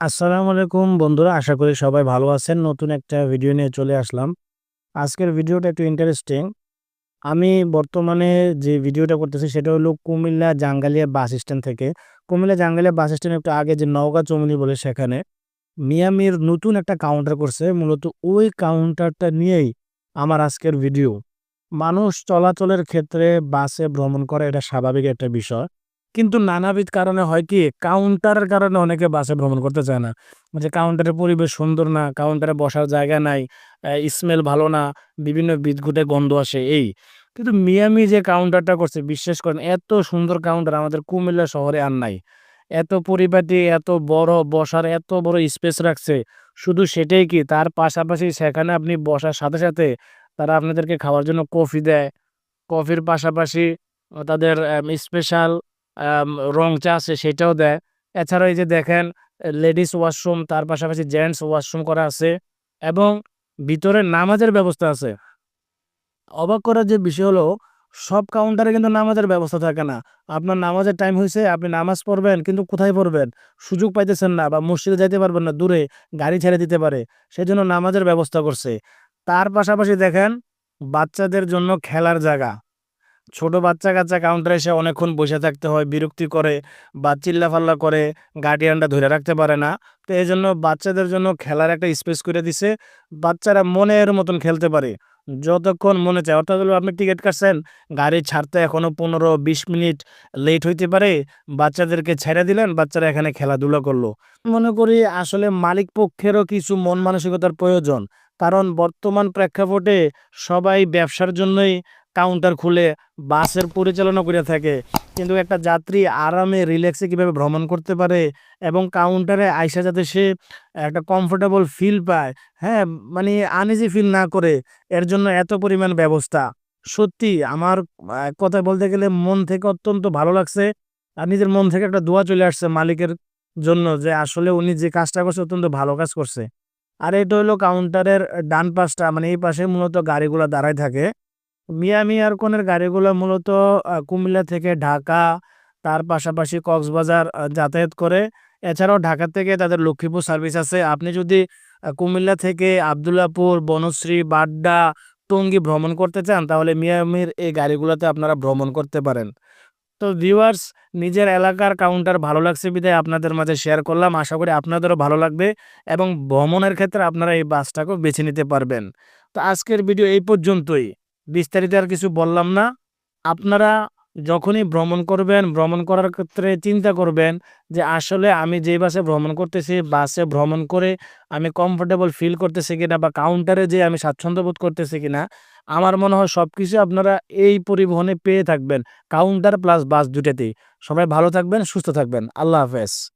আসসালামু আলাইকুম বন্ধুরা, আশা করি সবাই ভালো আছেন। নতুন একটা ভিডিও নিয়ে চলে আসলাম। আজকের ভিডিওটা একটু ইন্টারেস্টিং আমি বর্তমানে যে ভিডিওটা করতেছি সেটা হলো কুমিল্লা জাঙ্গালিয়া বাস স্ট্যান্ড থেকে। কুমিল্লা জাঙ্গালিয়া বাস স্ট্যান্ড একটু আগে যে নওগাঁ চমনি বলে সেখানে মিয়ামির নতুন একটা কাউন্টার করছে। মূলত ওই কাউন্টারটা নিয়েই আমার আজকের ভিডিও মানুষ চলাচলের ক্ষেত্রে বাসে ভ্রমণ করা, এটা স্বাভাবিক একটা বিষয়। কিন্তু নানাবিধ কারণে হয় কি কাউন্টারের কারণে অনেকে বাসে ভ্রমণ করতে চায় না। যে কাউন্টারের পরিবেশ সুন্দর না কাউন্টারে বসার জায়গা নাই স্মেল ভালো না, বিভিন্ন বিদ্যুটে গন্ধ আসে, এই। কিন্তু মিয়ামি যে কাউন্টারটা করছে, বিশ্বাস করেন, এত সুন্দর কাউন্টার আমাদের কুমিল্লা শহরে আর নাই। এত পরিপাটি, এত বড় বসার, এত বড় স্পেস রাখছে, শুধু সেটাই কি, তার পাশাপাশি সেখানে আপনি বসার সাথে সাথে তারা আপনাদেরকে খাওয়ার জন্য কফি দেয়। কফির পাশাপাশি তাদের স্পেশাল রং চা আছে সেটাও দেয়। এছাড়া এই যে দেখেন লেডিস ওয়াশরুম তার পাশাপাশি জেন্টস ওয়াশরুম করা আছে এবং ভিতরে নামাজের ব্যবস্থা আছে। অবাক করার যে বিষয় হলো সব কাউন্টারে কিন্তু নামাজের ব্যবস্থা থাকে না। আপনার নামাজের টাইম হয়েছে আপনি নামাজ পড়বেন কিন্তু কোথায় পড়বেন? সুযোগ পাইতেছেন না বা মসজিদে যাইতে পারবেন না, দূরে গাড়ি ছেড়ে দিতে পারে। সেজন্য নামাজের ব্যবস্থা করছে। তার পাশাপাশি দেখেন বাচ্চাদের জন্য খেলার জায়গা। ছোট বাচ্চা-কাচ্চা কাউন্টারে এসে অনেকক্ষণ বসে থাকতে হয়, বিরক্তি করে বা চিল্লাফাল্লা করে, গার্ডিয়ানরা ধরে রাখতে পারে না। তো এই জন্য বাচ্চাদের জন্য খেলার একটা স্পেস করে দিছে। বাচ্চারা মনের মতন খেলতে পারে। যতক্ষণ মনে চায়। অর্থাৎ হলো আপনি টিকিট কাটছেন, গাড়ি ছাড়তে এখনও পনেরো বিশ মিনিট লেট হইতে পারে। বাচ্চাদেরকে ছেড়ে দিলেন, বাচ্চারা এখানে খেলাধুলা করল। মনে করি আসলে মালিক পক্ষেরও কিছু মন মানসিকতার প্রয়োজন। কারণ বর্তমান প্রেক্ষাপটে সবাই ব্যবসার জন্যই কাউন্টার খুলে বাসের পরিচালনা করে থাকে। কিন্তু একটা যাত্রী আরামে রিল্যাক্সে কীভাবে ভ্রমণ করতে পারে এবং কাউন্টারে আইসা যাতে সে একটা কমফোর্টেবল ফিল পায়, হ্যাঁ? মানে আনইজি ফিল না করে এর জন্য এত পরিমাণ ব্যবস্থা। সত্যি আমার কথায় বলতে গেলে মন থেকে অত্যন্ত ভালো লাগছে। আর নিজের মন থেকে একটা দোয়া চলে আসছে মালিকের জন্য যে আসলে উনি যে কাজটা করছে অত্যন্ত ভালো কাজ করছে। আর এটা হলো কাউন্টারের ডান পাশটা মানে এই পাশে মূলত গাড়িগুলা দাঁড়ায় থাকে। মিয়ামি এয়ারকনের গাড়িগুলো মূলত কুমিল্লা থেকে ঢাকা, তার পাশাপাশি কক্সবাজার যাতায়াত করে। এছাড়াও ঢাকা থেকে তাদের লক্ষ্মীপুর সার্ভিস আছে। আপনি যদি কুমিল্লা থেকে আব্দুল্লাহপুর, বনশ্রী, বাড্ডা, টঙ্গী ভ্রমণ করতে চান তাহলে মিয়ামির এই গাড়িগুলোতে আপনারা ভ্রমণ করতে পারেন। তো ভিউয়ার্স নিজের এলাকার কাউন্টার ভালো লাগছে বিধায় আপনাদের মাঝে শেয়ার করলাম। আশা করি আপনাদেরও ভালো লাগবে এবং ভ্রমণের ক্ষেত্রে আপনারা এই বাসটাকেও বেছে নিতে পারবেন। তো আজকের ভিডিও এই পর্যন্তই। বিস্তারিত আর কিছু বললাম না। আপনারা যখনই ভ্রমণ করবেন, ভ্রমণ করার ক্ষেত্রে চিন্তা করবেন যে আসলে আমি যে বাসে ভ্রমণ করতেছি, বাসে ভ্রমণ করে আমি কমফোর্টেবল ফিল করতেছি কিনা বা কাউন্টারে যেয়ে আমি স্বাচ্ছন্দ্য বোধ করতেছি কিনা। আমার মনে হয় সব কিছু আপনারা এই পরিবহনে পেয়ে থাকবেন। কাউন্টার প্লাস বাস দুটাতেই। সবাই ভালো থাকবেন, সুস্থ থাকবেন। আল্লাহ হাফেজ।